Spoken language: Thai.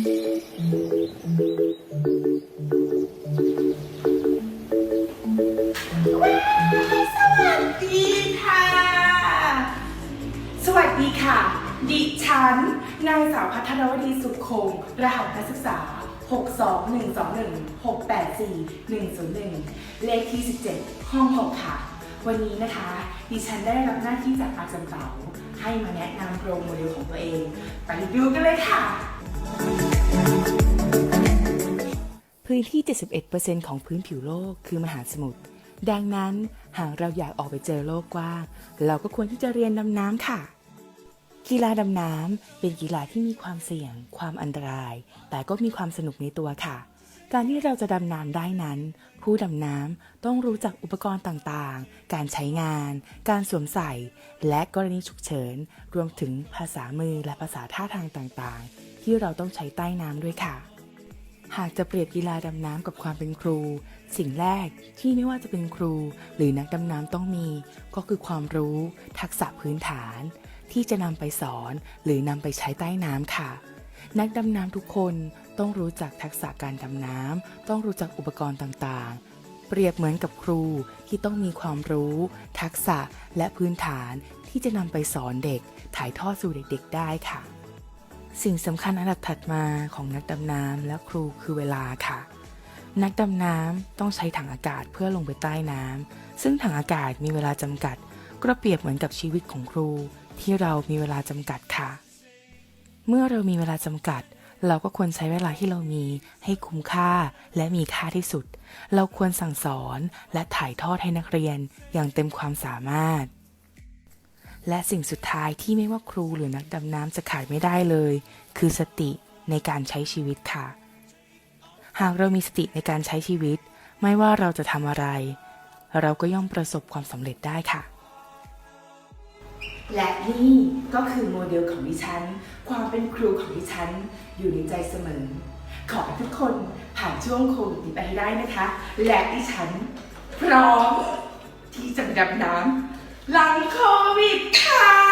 สวัสดีค่ะ สวัสดีค่ะ ดิฉัน นางสาวพัทรวดีสุขคง รหัสนักศึกษา 62121644101 เลขที่ 17 ห้อง 6 ค่ะ วันนี้นะคะ ดิฉันได้รับหน้าที่จากอาจารย์เต๋าให้มาแนะนำโครโมเดลของตัวเอง ไปดูกันเลยค่ะ พื้นที่ 71%ของพื้นผิวโลกคือมหาสมุทร ดังนั้นหากเราอยากออกไปเจอโลกกว้าง เราก็ควรที่จะเรียนดำน้ำค่ะ กีฬาดำน้ำเป็นกีฬาที่มีความเสี่ยง ความอันตราย แต่ก็มีความสนุกในตัวค่ะ การที่เราจะดำน้ำได้นั้น ผู้ดำน้ำต้องรู้จักอุปกรณ์ต่างๆ การใช้งาน การสวมใส่ และกรณีฉุกเฉิน รวมถึงภาษามือและภาษาท่าทางต่างๆ ที่เราต้องใช้ใต้น้ำด้วยค่ะ หากจะเปรียบกีฬาดำน้ำกับความเป็นครู สิ่งแรกที่ไม่ว่าจะเป็นครู หรือนักดำน้ำต้องมี ก็คือความรู้ ทักษะพื้นฐาน ที่จะนำไปสอนหรือนำไปใช้ใต้น้ำค่ะ นักดำน้ำทุกคนต้องรู้จักทักษะการดำน้ำต้องรู้จักอุปกรณ์ต่างๆ เปรียบเหมือนกับครูที่ต้องมีความรู้ ทักษะและพื้นฐานที่จะนำไปสอนเด็กถ่ายทอดสู่เด็กๆได้ค่ะ สิ่งสำคัญอันดับถัดมาของนักดำน้ำและครูคือเวลาค่ะ นักดำน้ำต้องใช้ถังอากาศเพื่อลงไปใต้น้ำซึ่งถังอากาศมีเวลาจำกัด ก็เปรียบเหมือนกับชีวิตของครู ที่เรามีเวลาจำกัดค่ะ เมื่อเรามีเวลาจำกัด เราก็ควรใช้เวลาที่เรามีให้คุ้มค่าและมีค่าที่สุด เราควรสั่งสอนและถ่ายทอดให้นักเรียนอย่างเต็มความสามารถ และสิ่งสุดท้ายที่ไม่ว่าครูหรือนักดำน้ำจะขาดไม่ได้เลย คือสติในการใช้ชีวิตค่ะ หากเรามีสติในการใช้ชีวิต ไม่ว่าเราจะทำอะไร เราก็ย่อมประสบความสำเร็จได้ค่ะ และนี่ก็คือโมเดลของดิฉัน ความเป็นครูของดิฉัน อยู่ในใจเสมอ ขอให้ทุกคนผ่านช่วงโควิดนี้ไปให้ได้นะคะ และดิฉัน พร้อมที่จะดำน้ำ หลังโควิดค่ะ